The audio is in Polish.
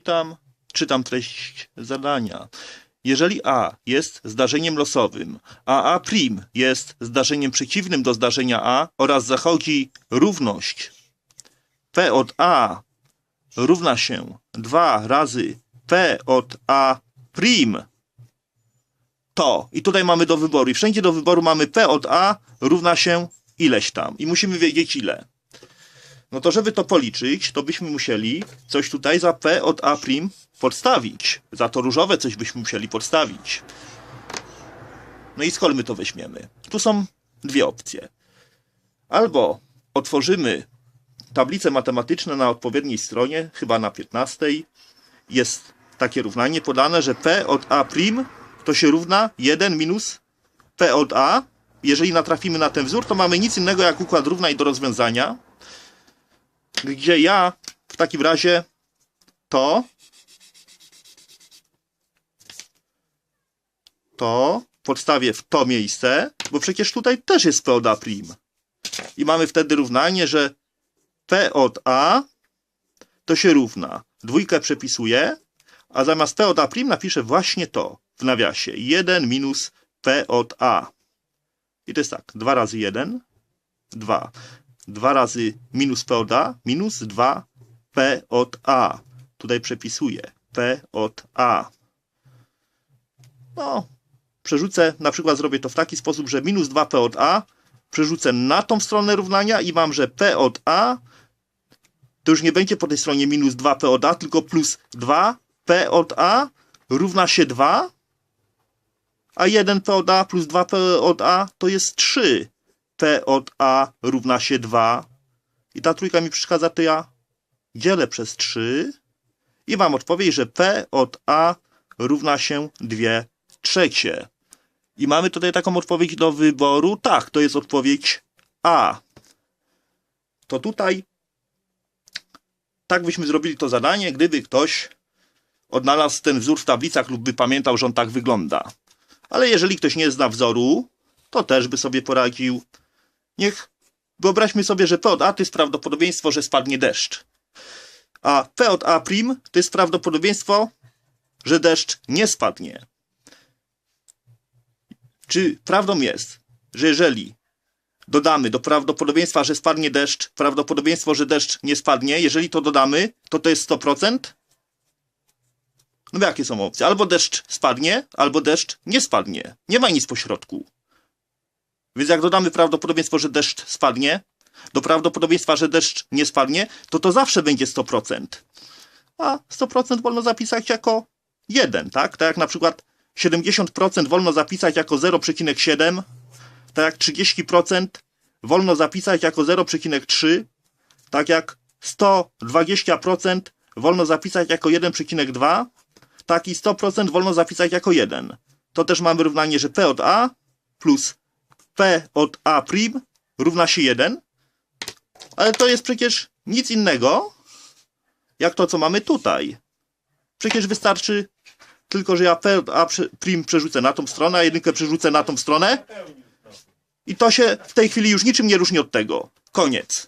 Czytam, czytam treść zadania. Jeżeli A jest zdarzeniem losowym, a A' jest zdarzeniem przeciwnym do zdarzenia A oraz zachodzi równość P od A równa się 2 razy P od A to i tutaj mamy do wyboru i wszędzie do wyboru mamy P od A równa się ileś tam i musimy wiedzieć ile. No to żeby to policzyć, to byśmy musieli coś tutaj za P od A' podstawić. Za to różowe coś byśmy musieli podstawić. No i skąd my to weźmiemy? Tu są dwie opcje. Albo otworzymy tablice matematyczne na odpowiedniej stronie, chyba na 15. Jest takie równanie podane, że P od A' to się równa 1 minus P od A. Jeżeli natrafimy na ten wzór, to mamy nic innego jak układ równań do rozwiązania gdzie ja w takim razie to to podstawię w to miejsce, bo przecież tutaj też jest P od A'. I mamy wtedy równanie, że P od A to się równa. Dwójkę przepisuję, a zamiast P od A' napiszę właśnie to w nawiasie. 1 minus P od A. I to jest tak, 2 razy 1, 2. 2 razy minus P od A, minus 2 P od A. Tutaj przepisuję P od A. No, przerzucę, na przykład zrobię to w taki sposób, że minus 2 P od A przerzucę na tą stronę równania i mam, że P od A to już nie będzie po tej stronie minus 2 P od A, tylko plus 2 P od A równa się 2, a 1 P od A plus 2 P od A to jest 3. P od A równa się 2 i ta trójka mi przeszkadza, to ja dzielę przez 3 i mam odpowiedź, że P od A równa się 2 trzecie. I mamy tutaj taką odpowiedź do wyboru. Tak, to jest odpowiedź A. To tutaj tak byśmy zrobili to zadanie, gdyby ktoś odnalazł ten wzór w tablicach lub by pamiętał, że on tak wygląda. Ale jeżeli ktoś nie zna wzoru, to też by sobie poradził. Niech wyobraźmy sobie, że P od A to jest prawdopodobieństwo, że spadnie deszcz. A P od A' to jest prawdopodobieństwo, że deszcz nie spadnie. Czy prawdą jest, że jeżeli dodamy do prawdopodobieństwa, że spadnie deszcz, prawdopodobieństwo, że deszcz nie spadnie, jeżeli to dodamy, to to jest 100%? No jakie są opcje? Albo deszcz spadnie, albo deszcz nie spadnie. Nie ma nic pośrodku. Więc jak dodamy prawdopodobieństwo, że deszcz spadnie, do prawdopodobieństwa, że deszcz nie spadnie, to to zawsze będzie 100%. A 100% wolno zapisać jako 1, tak? Tak jak na przykład 70% wolno zapisać jako 0,7, tak jak 30% wolno zapisać jako 0,3, tak jak 120% wolno zapisać jako 1,2, tak i 100% wolno zapisać jako 1. To też mamy równanie, że P od A plus P od A' równa się 1, ale to jest przecież nic innego, jak to, co mamy tutaj. Przecież wystarczy tylko, że ja P od A' przerzucę na tą stronę, a jedynkę przerzucę na tą stronę i to się w tej chwili już niczym nie różni od tego. Koniec.